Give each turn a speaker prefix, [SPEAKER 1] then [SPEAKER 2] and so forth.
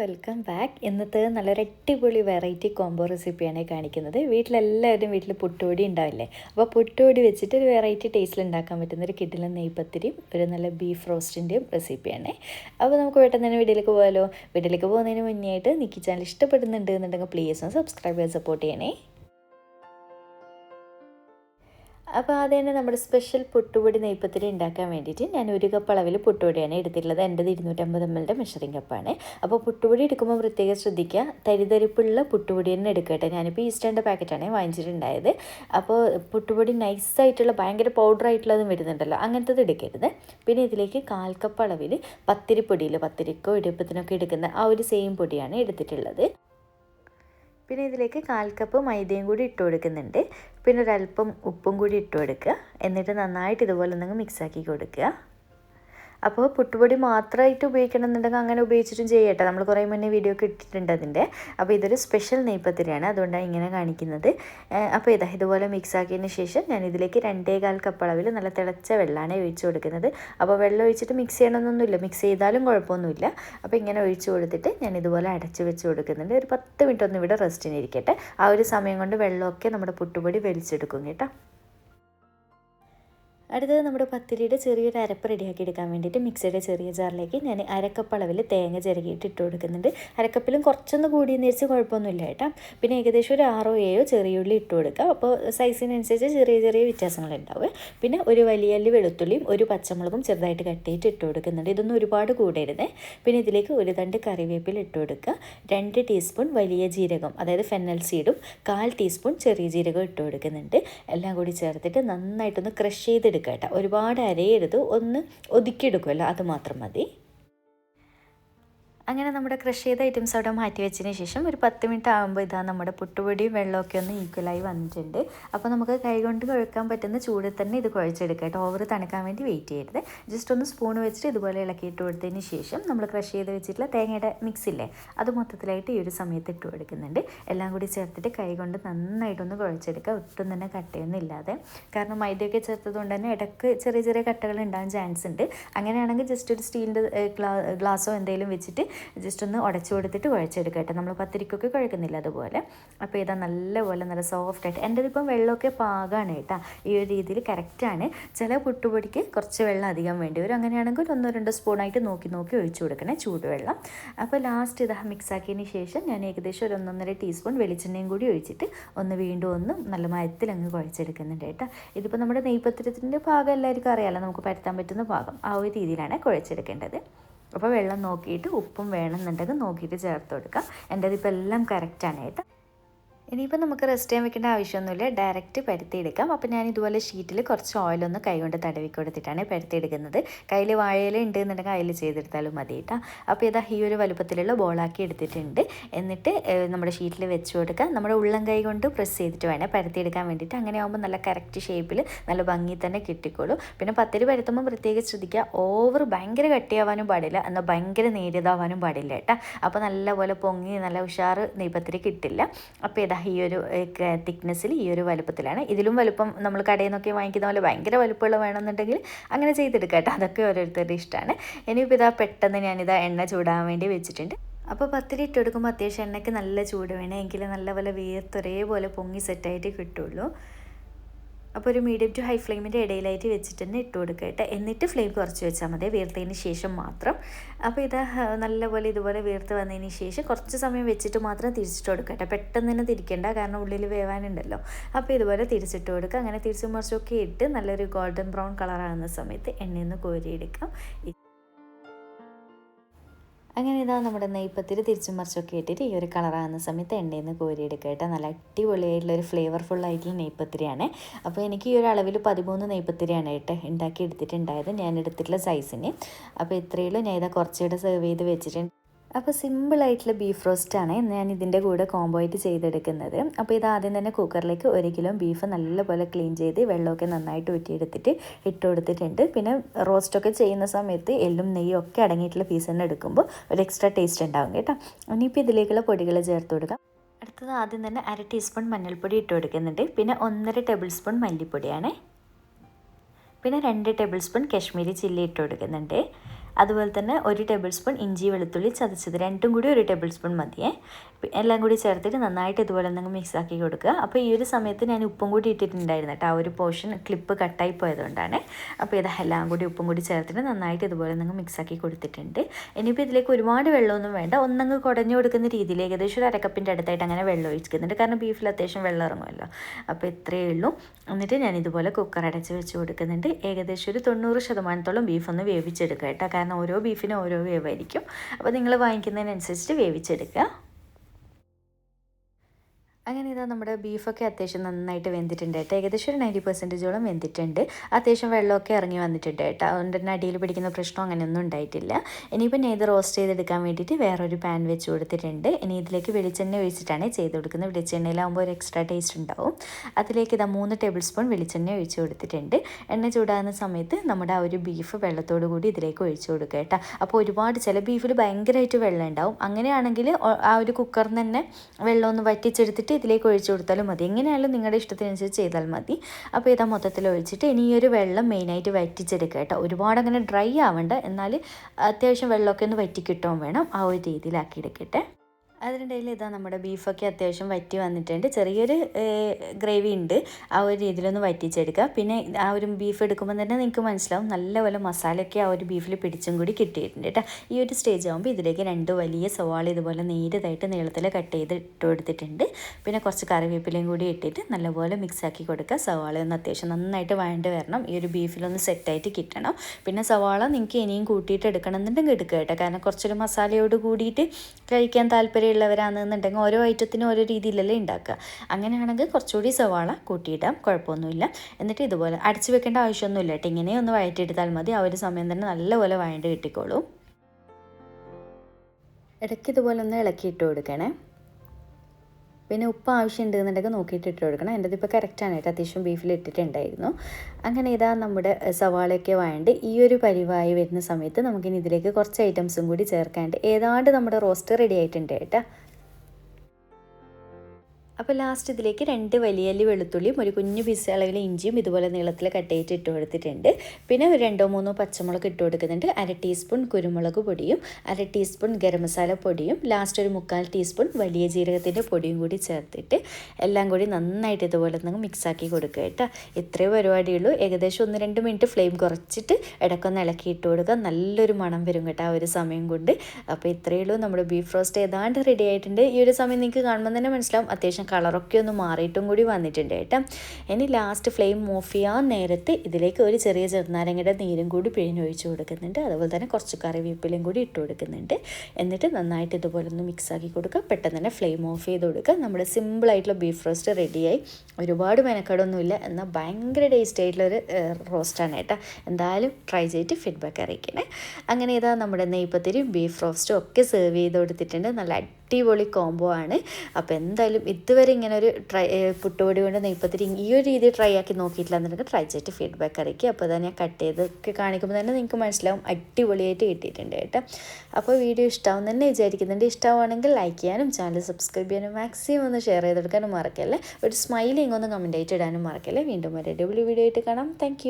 [SPEAKER 1] Welcome back ഇന്നത്തെ നല്ലൊരു അടിപൊളി വെറൈറ്റി കോംബോ റെസിപ്പിയാണ് കാണിക്കുന്നത്. വീട്ടിലെല്ലാവരും വീട്ടിൽ പുട്ടുപൊടി ഉണ്ടാവില്ലേ? അപ്പോൾ പുട്ടുപൊടി വെച്ചിട്ട് ഒരു വെറൈറ്റി ടേസ്റ്റിൽ ഉണ്ടാക്കാൻ പറ്റുന്ന ഒരു കിഡിലും നെയ്പത്തിരിയും ഒരു നല്ല ബീഫ് റോസ്റ്റിന്റെയും റെസിപ്പിയാണ് അപ്പോൾ നമുക്ക് പെട്ടെന്ന് തന്നെ വീട്ടിലേക്ക് പോകാമല്ലോ വീട്ടിലേക്ക് പോകുന്നതിന് മുന്നേ ആയിട്ട് നിക്കി ചാനൽ ഇഷ്ടപ്പെടുന്നുണ്ട് എന്നുണ്ടെങ്കിൽ പ്ലീസ് ഒന്ന് സബ്സ്ക്രൈബ് ചെയ്ത് സപ്പോർട്ട് ചെയ്യണേ. അപ്പോൾ അത് തന്നെ നമ്മുടെ സ്പെഷ്യൽ പുട്ടുപൊടി നെയ്പ്പത്തിൽ ഉണ്ടാക്കാൻ വേണ്ടിയിട്ട് ഞാൻ ഒരു കപ്പ് അളവിൽ പുട്ടുപൊടിയാണ് എടുത്തിട്ടുള്ളത്. എന്റെ ഇരുന്നൂറ്റമ്പത് എം എല്ലിന്റെ മെഷറിംഗ് കപ്പാണ്. അപ്പോൾ പുട്ടുപൊടി എടുക്കുമ്പോൾ പ്രത്യേകം ശ്രദ്ധിക്കുക. തരിതരിപ്പുള്ള പുട്ടുപൊടി തന്നെ എടുക്കട്ടെ ഞാനിപ്പോൾ ഈസ്റ്റേന്റെ പാക്കറ്റാണ് വാങ്ങിച്ചിട്ടുണ്ടായത്. അപ്പോൾ പുട്ടുപൊടി നൈസായിട്ടുള്ള ഭയങ്കര പൗഡർ ആയിട്ടുള്ളതും വരുന്നുണ്ടല്ലോ അങ്ങനത്തത് എടുക്കരുത്. പിന്നെ ഇതിലേക്ക് കാൽ കപ്പ് അളവിൽ പത്തിരിപ്പൊടിയിൽ പത്തിരിക്കോ ഇടിയപ്പത്തിനൊക്കെ എടുക്കുന്ന ആ ഒരു സെയിം പൊടിയാണ് എടുത്തിട്ടുള്ളത്. പിന്നെ ഇതിലേക്ക് കാൽ കപ്പ് മൈദയും കൂടി ഇട്ട് കൊടുക്കുന്നുണ്ട്. പിന്നെ ഒരല്പം ഉപ്പും കൂടി ഇട്ട് കൊടുക്കുക. എന്നിട്ട് നന്നായിട്ട് ഇതുപോലെ ഒന്ന് മിക്സാക്കി കൊടുക്കുക. അപ്പോൾ പുട്ടുപൊടി മാത്രമായിട്ട് ഉപയോഗിക്കണം എന്നുണ്ടെങ്കിൽ അങ്ങനെ ഉപയോഗിച്ചിട്ടും ചെയ്യട്ടെ. നമ്മൾ കുറേ മുന്നേ വീഡിയോ ഒക്കെ ഇട്ടിട്ടുണ്ട് അതിന്റെ. അപ്പോൾ ഇതൊരു സ്പെഷ്യൽ നെയ്പ്പത്തിരിയാണ് അതുകൊണ്ടാണ് ഇങ്ങനെ കാണിക്കുന്നത്. അപ്പോൾ ഇതാ ഇതുപോലെ മിക്സ് ആക്കിയതിന് ശേഷം ഞാൻ ഇതിലേക്ക് രണ്ടേകാൽ കപ്പ് അളവിൽ നല്ല തിളച്ച വെള്ളമാണ് ഒഴിച്ചു കൊടുക്കുന്നത്. അപ്പോൾ വെള്ളം ഒഴിച്ചിട്ട് മിക്സ് ചെയ്യണമെന്നൊന്നുമില്ല. മിക്സ് ചെയ്താലും കുഴപ്പമൊന്നുമില്ല. അപ്പോൾ ഇങ്ങനെ ഒഴിച്ചു കൊടുത്തിട്ട് ഞാൻ ഇതുപോലെ അടച്ച് വെച്ച് കൊടുക്കുന്നുണ്ട്. ഒരു പത്ത് മിനിറ്റ് ഒന്ന് ഇവിടെ റെസ്റ്റിന് ഇരിക്കട്ടെ. ആ ഒരു സമയം കൊണ്ട് വെള്ളമൊക്കെ നമ്മുടെ പുട്ടുപൊടി വലിച്ചെടുക്കും കേട്ടോ. അടുത്തത് നമ്മുടെ പത്തിരിയുടെ ചെറിയൊരു അരപ്പ് റെഡിയാക്കി എടുക്കാൻ വേണ്ടിയിട്ട് മിക്സിയുടെ ചെറിയ ജാറിലേക്ക് ഞാൻ അരക്കപ്പ് അളവിൽ തേങ്ങ ചിരകിയിട്ട് ഇട്ട് കൊടുക്കുന്നുണ്ട്. അരക്കപ്പിലും കുറച്ചൊന്ന് കൂടിയെന്ന് വെച്ച് കുഴപ്പമൊന്നുമില്ല കേട്ടോ. പിന്നെ ഏകദേശം ഒരു ആറോ ഏഴോ ചെറിയ ഉള്ളി ഇട്ട് കൊടുക്കുക. അപ്പോൾ സൈസിനനുസരിച്ച് ചെറിയ ചെറിയ വ്യത്യാസങ്ങൾ ഉണ്ടാവും പിന്നെ ഒരു വലിയ അല്ലി വെളുത്തുള്ളിയും ഒരു പച്ചമുളകും ചെറുതായിട്ട് കട്ടിയിട്ട് ഇട്ട് കൊടുക്കുന്നുണ്ട്. ഇതൊന്നും ഒരുപാട് കൂടരുത്. പിന്നെ ഇതിലേക്ക് ഒരു തണ്ട് കറിവേപ്പില ഇട്ട് കൊടുക്കുക. രണ്ട് ടീസ്പൂൺ വലിയ ജീരകം അതായത് ഫെന്നൽ സീഡും കാൽ ടീസ്പൂൺ ചെറിയ ജീരകം ഇട്ട് കൊടുക്കുന്നുണ്ട്. എല്ലാം കൂടി ചേർത്തിട്ട് നന്നായിട്ടൊന്ന് ക്രഷ് ചെയ്തെടുക്കുക. കേട്ടോ. ഒരുപാട് അരയരുത്. ഒന്ന് ഒതുക്കിയെടുക്കുമല്ലോ അത് മാത്രം മതി. അങ്ങനെ നമ്മുടെ ക്രഷ് ചെയ്ത ഐറ്റംസ് അവിടെ മാറ്റി വെച്ചതിന് ശേഷം ഒരു പത്ത് മിനിറ്റ് ആകുമ്പോൾ ഇതാ നമ്മുടെ പുട്ടുപൊടിയും വെള്ളമൊക്കെ ഒന്ന് ഈക്വലായി വന്നിട്ടുണ്ട്. അപ്പോൾ നമുക്ക് കൈകൊണ്ട് കുഴക്കാൻ പറ്റുന്ന ചൂടിൽ തന്നെ ഇത് കുഴച്ചെടുക്കുക കേട്ടോ. ഓവർ തണുക്കാൻ വേണ്ടി വെയിറ്റ് ചെയ്യരുത്. ജസ്റ്റ് ഒന്ന് സ്പൂൺ വെച്ചിട്ട് ഇതുപോലെ ഇളക്കിയിട്ട് കൊടുത്തതിന് ശേഷം നമ്മൾ ക്രഷ് ചെയ്ത് വെച്ചിട്ടുള്ള തേങ്ങയുടെ മിക്സ് ഇല്ലേ അത് മൊത്തത്തിലായിട്ട് ഈ ഒരു സമയത്ത് ഇട്ട് കൊടുക്കുന്നുണ്ട്. എല്ലാം കൂടി ചേർത്തിട്ട് കൈകൊണ്ട് നന്നായിട്ടൊന്ന് കുഴച്ചെടുക്കുക. ഒട്ടും തന്നെ കട്ടയൊന്നും ഇല്ലാതെ. കാരണം മൈദയൊക്കെ ചേർത്തത് കൊണ്ട് തന്നെ ഇടയ്ക്ക് ചെറിയ ചെറിയ കട്ടകൾ ഉണ്ടാകാൻ ചാൻസ് ഉണ്ട്. അങ്ങനെയാണെങ്കിൽ ജസ്റ്റ് ഒരു സ്റ്റീലിന്റെ ഗ്ലാസോ എന്തെങ്കിലും വെച്ചിട്ട് ജസ്റ്റ് ഒന്ന് ഉടച്ചു കൊടുത്തിട്ട് കുഴച്ചെടുക്കുക കേട്ടോ. നമ്മൾ പത്തിരിക്കൊക്കെ കുഴക്കുന്നില്ല അതുപോലെ. അപ്പോൾ ഇതാ നല്ലപോലെ നല്ല സോഫ്റ്റ് ആയിട്ട്. എന്റെ ഇപ്പം വെള്ളമൊക്കെ പാകമാണ് കേട്ടോ. ഈ ഒരു രീതിയിൽ കറക്റ്റാണ് ചില പുട്ടുപൊടിക്ക് കുറച്ച് വെള്ളം അധികം വേണ്ടി വരും. അങ്ങനെയാണെങ്കിൽ ഒന്നോ രണ്ടോ സ്പൂണായിട്ട് നോക്കി നോക്കി ഒഴിച്ചു കൊടുക്കണേ ചൂടുവെള്ളം. അപ്പോൾ ലാസ്റ്റ് ഇതാ മിക്സ് ആക്കിയതിന് ശേഷം ഞാൻ ഏകദേശം ഒരു ഒന്നൊന്നര ടീസ്പൂൺ വെളിച്ചെണ്ണയും കൂടി ഒഴിച്ചിട്ട് ഒന്ന് വീണ്ടും ഒന്ന് നല്ല മയത്തിൽ അങ്ങ് കുഴച്ചെടുക്കുന്നുണ്ട് കേട്ടോ. ഇതിപ്പോൾ നമ്മുടെ നെയ്പത്രത്തിന്റെ ഭാഗം എല്ലാവർക്കും അറിയാമല്ലോ നമുക്ക് പരത്താൻ പറ്റുന്ന ഭാഗം ആ ഒരു രീതിയിലാണ് കുഴച്ചെടുക്കേണ്ടത്. അപ്പോൾ വെള്ളം നോക്കിയിട്ട് ഉപ്പും വേണമെന്നുണ്ടെങ്കിൽ നോക്കിയിട്ട് ചേർത്ത് കൊടുക്കാം. എന്റെ ഇതിപ്പോൾ എല്ലാം കറക്റ്റാണ് കേട്ടോ. ഇനിയിപ്പോൾ നമുക്ക് റെസ്റ്റ് ചെയ്യാൻ വെക്കേണ്ട ആവശ്യമൊന്നുമില്ല. ഡയറക്റ്റ് പരത്തിയെടുക്കാം അപ്പോൾ ഞാൻ ഇതുപോലെ ഷീറ്റിൽ കുറച്ച് ഓയിലൊന്ന് കൈകൊണ്ട് തടവി കൊടുത്തിട്ടാണ് പരത്തിയെടുക്കുന്നത് കയ്യിൽ വാഴയില ഉണ്ട് എന്നുണ്ടെങ്കിൽ അതിൽ ചെയ്തെടുത്താലും മതി കേട്ടോ. അപ്പോൾ ഇതാ ഈ ഒരു വലുപ്പത്തിലുള്ള ബോളാക്കി എടുത്തിട്ടുണ്ട്. എന്നിട്ട് നമ്മുടെ ഷീറ്റിൽ വെച്ച് കൊടുക്കാം നമ്മുടെ ഉള്ളം കൈ കൊണ്ട് പ്രസ് ചെയ്തിട്ട് വേണേൽ പരത്തിയെടുക്കാൻ വേണ്ടിയിട്ട്. അങ്ങനെ ആകുമ്പോൾ നല്ല കറക്റ്റ് ഷേപ്പിൽ നല്ല ഭംഗി തന്നെ കിട്ടിക്കോളും. പിന്നെ പത്തിരി പരത്തുമ്പോൾ പ്രത്യേകം ശ്രദ്ധിക്കുക. ഓവർ ഭയങ്കര കട്ടിയാവാനും പാടില്ല. എന്നാൽ ഭയങ്കര നേരിയതാവാനും പാടില്ല കേട്ടോ. അപ്പോൾ നല്ലപോലെ പൊങ്ങി നല്ല ഉഷാറ് നെയ്പത്തിരി കിട്ടില്ല. അപ്പോൾ ഇതാ ഈ ഒരു തിക്നെസ്സിൽ ഈ ഒരു വലുപ്പത്തിലാണ്. ഇതിലും വലുപ്പം നമ്മൾ കടയിൽ നിന്നൊക്കെ വാങ്ങിക്കുന്ന പോലെ ഭയങ്കര വലുപ്പമുള്ള വേണമെന്നുണ്ടെങ്കിൽ അങ്ങനെ ചെയ്തെടുക്കാം കേട്ടോ. അതൊക്കെ ഓരോരുത്തരുടെ ഇഷ്ടമാണ് ഇനിയിപ്പോൾ ഇതാ പെട്ടെന്ന് ഞാനിതാ എണ്ണ ചൂടാൻ വേണ്ടി വെച്ചിട്ടുണ്ട്. അപ്പോൾ പത്തിരി ഇട്ട് കൊടുക്കുമ്പോൾ അത്യാവശ്യം എണ്ണയ്ക്ക് നല്ല ചൂട് വേണം. എങ്കിൽ നല്ലപോലെ വീർത്തൊരേപോലെ പൊങ്ങി സെറ്റായിട്ട് കിട്ടുള്ളൂ. അപ്പോൾ ഒരു മീഡിയം ടു ഹൈ ഫ്ലെയിമിന്റെ ഇടയിലായിട്ട് വെച്ചിട്ട് തന്നെ ഇട്ട് കൊടുക്കുക കേട്ടോ. എന്നിട്ട് ഫ്ലെയിം കുറച്ച് വെച്ചാൽ മതി. വീർത്തതിന് ശേഷം മാത്രം. അപ്പോൾ ഇത് നല്ലപോലെ ഇതുപോലെ വീർത്ത് വന്നതിന് ശേഷം കുറച്ച് സമയം വെച്ചിട്ട് മാത്രം തിരിച്ചിട്ട് കൊടുക്കുക കേട്ടോ. പെട്ടെന്ന് തന്നെ തിരിക്കേണ്ട. കാരണം ഉള്ളിൽ വേവാനുണ്ടല്ലോ. അപ്പോൾ ഇതുപോലെ തിരിച്ചിട്ട് കൊടുക്കുക. അങ്ങനെ തിരിച്ചും മറിച്ചൊക്കെ ഇട്ട് നല്ലൊരു ഗോൾഡൻ ബ്രൗൺ കളറാകുന്ന സമയത്ത് എണ്ണയിൽ നിന്ന് കോരിയെടുക്കാം. അങ്ങനെ ഇതാ നമ്മുടെ നെയ്പ്പത്തിൽ തിരിച്ചും മറിച്ചൊക്കെ ഇട്ടിട്ട് ഈ ഒരു കളറാകുന്ന സമയത്ത് എണ്ണയിൽ നിന്ന് കോരിയെടുക്കുക കേട്ടോ. നല്ല അടിപൊളിയായിട്ടുള്ള ഒരു ഫ്ലേവർഫുൾ ആയിട്ടുള്ള നെയ്പ്പത്തിരിയാണ് അപ്പോൾ എനിക്ക് ഈ ഒരു അളവിൽ പതിമൂന്ന് നെയ്പ്പത്തിരിയാണ് കേട്ടോ ഉണ്ടാക്കി എടുത്തിട്ടുണ്ടായത് ഞാൻ എടുത്തിട്ടുള്ള സൈസിന് അപ്പോൾ ഇത്രയുള്ളൂ ഞാൻ ഇതാ കുറച്ചുകൂടെ സെർവ് ചെയ്ത് വെച്ചിട്ടുണ്ട്. അപ്പോൾ സിമ്പിളായിട്ടുള്ള ബീഫ് റോസ്റ്റാണ് ഞാൻ ഇതിന്റെ കൂടെ കോംബോ ആയിട്ട് ചെയ്തെടുക്കുന്നത്. അപ്പോൾ ഇത് ആദ്യം തന്നെ കുക്കറിലേക്ക് ഒരു കിലോ ബീഫ് നല്ലപോലെ ക്ലീൻ ചെയ്ത് വെള്ളമൊക്കെ നന്നായിട്ട് ഊറ്റിയെടുത്തിട്ട് ഇട്ട് കൊടുത്തിട്ടുണ്ട്. പിന്നെ റോസ്റ്റൊക്കെ ചെയ്യുന്ന സമയത്ത് എല്ലും നെയ്യും ഒക്കെ അടങ്ങിയിട്ടുള്ള പീസ് തന്നെ എടുക്കുമ്പോൾ ഒരു എക്സ്ട്രാ ടേസ്റ്റ് ഉണ്ടാവും കേട്ടോ. ഇനിയിപ്പോൾ ഇതിലേക്കുള്ള പൊടികൾ ചേർത്ത് കൊടുക്കാം. അടുത്തത് ആദ്യം തന്നെ അര ടീസ്പൂൺ മഞ്ഞൾപ്പൊടി ഇട്ട് കൊടുക്കുന്നുണ്ട്. പിന്നെ ഒന്നര ടേബിൾ സ്പൂൺ മല്ലിപ്പൊടിയാണ്. പിന്നെ രണ്ട് ടേബിൾ സ്പൂൺ കാശ്മീരി ചില്ലി ഇട്ട് കൊടുക്കുന്നുണ്ട്. അതുപോലെ തന്നെ ഒരു ടേബിൾ സ്പൂൺ ഇഞ്ചി വെളുത്തുള്ളി ചതച്ചത്. രണ്ടും കൂടി ഒരു ടേബിൾ സ്പൂൺ മതിയേ എല്ലാം കൂടി ചേർത്തിട്ട് നന്നായിട്ട് ഇതുപോലെ തന്നെ മിക്സ് ആക്കി കൊടുക്കുക. അപ്പോൾ ഈ ഒരു സമയത്ത് ഞാൻ ഉപ്പും കൂടി ഇട്ടിട്ടുണ്ടായിരുന്നു കേട്ടോ. ആ ഒരു പോർഷൻ ക്ലിപ്പ് കട്ടായി പോയതുകൊണ്ടാണ്. അപ്പോൾ ഇതെല്ലാം കൂടി ഉപ്പും കൂടി ചേർത്തിട്ട് നന്നായിട്ട് ഇതുപോലെ നിങ്ങൾ മിക്സ് ആക്കി കൊടുത്തിട്ടുണ്ട്. ഇനിയിപ്പോൾ ഇതിലേക്ക് ഒരുപാട് വെള്ളമൊന്നും വേണ്ട. ഒന്നങ്ങ് കുടഞ്ഞു കൊടുക്കുന്ന രീതിയിൽ ഏകദേശം ഒരു അരക്കപ്പിന്റെ അടുത്തായിട്ട് അങ്ങനെ വെള്ളം ഒഴിക്കുന്നുണ്ട് കാരണം ബീഫിൽ അത്യാവശ്യം വെള്ളം ഇറങ്ങുമല്ലോ. അപ്പോൾ ഇത്രയേ ഉള്ളൂ. എന്നിട്ട് ഞാൻ ഇതുപോലെ കുക്കർ അടച്ച് വെച്ച് കൊടുക്കുന്നുണ്ട്. ഏകദേശം ഒരു തൊണ്ണൂറ് ശതമാനത്തോളം ബീഫ് ഒന്ന് വേവിച്ചെടുക്കുക കേട്ടോ. കാരണം ഓരോ ബീഫിനും ഓരോ വേവായിരിക്കും. അപ്പോൾ നിങ്ങൾ വാങ്ങിക്കുന്നതിനനുസരിച്ച് വേവിച്ചെടുക്കുക. അങ്ങനെ ഇതാ നമ്മുടെ ബീഫൊക്കെ അത്യാവശ്യം നന്നായിട്ട് വെന്തിട്ടുണ്ട് കേട്ടോ. ഏകദേശം ഒരു നയന്റി പെർസെന്റേജോളം വെന്തിട്ടുണ്ട്. അത്യാവശ്യം വെള്ളമൊക്കെ ഇറങ്ങി വന്നിട്ടുണ്ട് കേട്ടോ. അതുകൊണ്ട് തന്നെ അടിയിൽ പിടിക്കുന്ന പ്രശ്നം അങ്ങനെയൊന്നും ഉണ്ടായിട്ടില്ല. ഇനിയിപ്പോൾ ഞാൻ ഇത് റോസ്റ്റ് ചെയ്തെടുക്കാൻ വേണ്ടിയിട്ട് വേറൊരു പാൻ വെച്ച് കൊടുത്തിട്ടുണ്ട്. ഇനി ഇതിലേക്ക് വെളിച്ചെണ്ണ ഒഴിച്ചിട്ടാണ് ചെയ്ത് കൊടുക്കുന്നത്. വെളിച്ചെണ്ണയിലാകുമ്പോൾ ഒരു എക്സ്ട്രാ ടേസ്റ്റ് ഉണ്ടാവും. അതിലേക്ക് ഇതാ മൂന്ന് ടേബിൾ സ്പൂൺ വെളിച്ചെണ്ണ ഒഴിച്ച് കൊടുത്തിട്ടുണ്ട്. എണ്ണ ചൂടാകുന്ന സമയത്ത് നമ്മുടെ ആ ഒരു ബീഫ് വെള്ളത്തോടു കൂടി ഇതിലേക്ക് ഒഴിച്ച് കൊടുക്കുക കേട്ടോ. അപ്പോൾ ഒരുപാട് ചില ബീഫിൽ ഭയങ്കരമായിട്ട് വെള്ളം ഉണ്ടാവും. അങ്ങനെയാണെങ്കിൽ ആ ഒരു കുക്കറിൽ തന്നെ വെള്ളമൊന്ന് വറ്റിച്ചെടുത്തിട്ട് ഇതിലേക്ക് ഒഴിച്ചു കൊടുത്താലും മതി. എങ്ങനെയായാലും നിങ്ങളുടെ ഇഷ്ടത്തിനനുസരിച്ച് ചെയ്താൽ മതി. അപ്പോൾ ഇതാ മൊത്തത്തിൽ ഒഴിച്ചിട്ട് ഇനി ഈ ഒരു വെള്ളം മെയിനായിട്ട് വറ്റിച്ചെടുക്കുക കേട്ടോ. ഒരുപാട് അങ്ങനെ ഡ്രൈ ആവണ്ട. എന്നാൽ അത്യാവശ്യം വെള്ളമൊക്കെ ഒന്ന് വറ്റി കിട്ടുകയും വേണം. ആ ഒരു രീതിയിലാക്കി എടുക്കട്ടെ. അതിനിടയിൽ ഇതാ നമ്മുടെ ബീഫൊക്കെ അത്യാവശ്യം വറ്റി വന്നിട്ടുണ്ട്. ചെറിയൊരു ഗ്രേവി ഉണ്ട്. ആ ഒരു രീതിയിലൊന്ന് വറ്റിച്ചെടുക്കുക പിന്നെ ആ ഒരു ബീഫ് എടുക്കുമ്പോൾ തന്നെ നിങ്ങൾക്ക് മനസ്സിലാവും നല്ലപോലെ മസാലയൊക്കെ ആ ഒരു ബീഫിൽ പിടിച്ചും കൂടി കിട്ടിയിട്ടുണ്ട് കേട്ടോ. ഈ ഒരു സ്റ്റേജ് ആകുമ്പോൾ ഇതിലേക്ക് രണ്ട് വലിയ സവാള ഇതുപോലെ നേരിതായിട്ട് നീളത്തിൽ കട്ട് ചെയ്ത് ഇട്ട് കൊടുത്തിട്ടുണ്ട്. പിന്നെ കുറച്ച് കറിവേപ്പിലയും കൂടി ഇട്ടിട്ട് നല്ലപോലെ മിക്സ് ആക്കി കൊടുക്കുക. സവാള ഒന്ന് അത്യാവശ്യം നന്നായിട്ട് വേണ്ടി വരണം. ഈ ഒരു ബീഫിലൊന്ന് സെറ്റായിട്ട് കിട്ടണം. പിന്നെ സവാള നിങ്ങൾക്ക് ഇനിയും കൂട്ടിയിട്ട് എടുക്കണം എന്നുണ്ടെങ്കിൽ എടുക്കുക കേട്ടോ. കാരണം കുറച്ചൊരു മസാലയോട് കൂടിയിട്ട് കഴിക്കാൻ താല്പര്യമുള്ളവരാണെന്നുണ്ടെങ്കിൽ ഓരോ ഐറ്റത്തിനും ഓരോ രീതിയിലല്ലേ ഉണ്ടാക്കുക. അങ്ങനെയാണെങ്കിൽ കുറച്ചുകൂടി സവാള കൂട്ടിയിടാം. കുഴപ്പമൊന്നുമില്ല. എന്നിട്ട് ഇതുപോലെ അടച്ചു വെക്കേണ്ട ആവശ്യമൊന്നുമില്ല കേട്ടോ. ഇങ്ങനെ ഒന്ന് വഴറ്റിയെടുത്താൽ മതി. ആ ഒരു സമയം തന്നെ നല്ലപോലെ വഴണ്ട് കിട്ടിക്കോളും. ഇടയ്ക്ക് ഇതുപോലെ ഒന്ന് ഇളക്കിയിട്ട് കൊടുക്കണേ. പിന്നെ ഉപ്പ് ആവശ്യമുണ്ട് എന്നുണ്ടെങ്കിൽ നോക്കിയിട്ട് ഇട്ട് കൊടുക്കണം. എന്റെ ഇപ്പോൾ കറക്റ്റാണ് കേട്ടോ. അത്യാവശ്യം ബീഫിൽ ഇട്ടിട്ടുണ്ടായിരുന്നു. അങ്ങനെ ഇതാ നമ്മുടെ സവാളയൊക്കെ വേണ്ടി ഈ ഒരു പരിവായി വരുന്ന സമയത്ത് നമുക്കിനി ഇതിലേക്ക് കുറച്ച് ഐറ്റംസും കൂടി ചേർക്കാണ്ട് ഏതാണ്ട് നമ്മുടെ റോസ്റ്റ് റെഡി ആയിട്ടുണ്ട് കേട്ടോ. അപ്പോൾ ലാസ്റ്റ് ഇതിലേക്ക് രണ്ട് വലിയ വെളുത്തുള്ളിയും ഒരു കുഞ്ഞു പീസ് അളവിൽ ഇഞ്ചിയും ഇതുപോലെ നീളത്തിൽ കട്ട് ചെയ്തിട്ട് ഇട്ട് കൊടുത്തിട്ടുണ്ട്. പിന്നെ ഒരു രണ്ടോ മൂന്നോ പച്ചമുളക് ഇട്ട് കൊടുക്കുന്നുണ്ട്. അര ടീസ്പൂൺ കുരുമുളക് പൊടിയും അര ടീസ്പൂൺ ഗരം മസാല പൊടിയും ലാസ്റ്റ് ഒരു മുക്കാൽ ടീസ്പൂൺ വലിയ ജീരകത്തിന്റെ പൊടിയും കൂടി ചേർത്തിട്ട് എല്ലാം കൂടി നന്നായിട്ട് ഇതുപോലെ നിങ്ങൾ മിക്സാക്കി കൊടുക്കുക കേട്ടോ. ഇത്രയേ പരിപാടിയുള്ളൂ. ഏകദേശം ഒന്ന് രണ്ട് മിനിറ്റ് ഫ്ലെയിം കുറച്ചിട്ട് ഇടക്കൊന്ന് ഇളക്കി ഇട്ട് കൊടുക്കുക. നല്ലൊരു മണം വരും കേട്ടോ ആ ഒരു സമയം കൊണ്ട്. അപ്പോൾ ഇത്രയേ ഉള്ളൂ. നമ്മുടെ ബീഫ് റോസ്റ്റ് ഏതാണ്ട് റെഡി ആയിട്ടുണ്ട്. ഈ ഒരു സമയം നിങ്ങൾക്ക് കാണുമ്പോൾ തന്നെ മനസ്സിലാവും. അത്യാവശ്യം കളറൊക്കെ ഒന്ന് മാറിയിട്ടും കൂടി വന്നിട്ടുണ്ട് കേട്ടോ. ഇനി ലാസ്റ്റ് ഫ്ലെയിം ഓഫ് ചെയ്യാൻ നേരത്ത് ഇതിലേക്ക് ഒരു ചെറിയ ചെറുനാരങ്ങയുടെ നീരും കൂടി പിഴിഞ്ഞൊഴിച്ച് കൊടുക്കുന്നുണ്ട്. അതുപോലെ തന്നെ കുറച്ച് കറിവേപ്പിലയും കൂടി ഇട്ട് കൊടുക്കുന്നുണ്ട്. എന്നിട്ട് നന്നായിട്ട് ഇതുപോലെ ഒന്ന് മിക്സ് ആക്കി കൊടുക്കുക. പെട്ടെന്ന് തന്നെ ഫ്ലെയിം ഓഫ് ചെയ്ത് കൊടുക്കുക. നമ്മുടെ സിമ്പിളായിട്ടുള്ള ബീഫ് റോസ്റ്റ് റെഡിയായി ഒരുപാട് മെനക്കെടൊന്നുമില്ല എന്നാൽ ഭയങ്കര ടേസ്റ്റ് ആയിട്ടുള്ളൊരു റോസ്റ്റാണ് കേട്ടോ. എന്തായാലും ട്രൈ ചെയ്തിട്ട് ഫീഡ്ബാക്ക് അറിയിക്കണേ. അങ്ങനെ ഇതാ നമ്മുടെ നെയ്പ്പത്തിരിയും ബീഫ് റോസ്റ്റും ഒക്കെ സെർവ് ചെയ്ത് കൊടുത്തിട്ടുണ്ട്. നല്ല അടിപൊളി കോംബോ ആണ്. അപ്പോൾ എന്തായാലും ഇതുവരെ ഇങ്ങനെ ഒരു ട്രൈ പുട്ടുപൊടി കൊണ്ട് നെയ്പ്പത്തിരി ഈ ഒരു രീതി ട്രൈ ആക്കി നോക്കിയിട്ടില്ല എന്നുണ്ടെങ്കിൽ ട്രൈ ചെയ്തിട്ട് ഫീഡ്ബാക്ക് അറിയിക്കുക അപ്പോൾ തന്നെ കട്ട് ചെയ്തൊക്കെ കാണിക്കുമ്പോൾ തന്നെ നിങ്ങൾക്ക് മനസ്സിലാവും. അടിപൊളിയായിട്ട് കിട്ടിയിട്ടുണ്ട് കേട്ടോ. അപ്പോൾ വീഡിയോ ഇഷ്ടമാവും തന്നെ വിചാരിക്കുന്നുണ്ട്. ഇഷ്ടമാണെങ്കിൽ ലൈക്ക് ചെയ്യാനും ചാനൽ സബ്സ്ക്രൈബ് ചെയ്യാനും മാക്സിമം ഒന്ന് ഷെയർ ചെയ്തെടുക്കാനും മറക്കല്ലേ? ഒരു സ്മൈലിംഗ് ഒന്ന് കമന്റ് ആയിട്ട് ഇടാനും മറക്കല്ലേ? വീണ്ടും ഒരു അടിപൊളി വീഡിയോ ആയിട്ട് കാണാം. താങ്ക്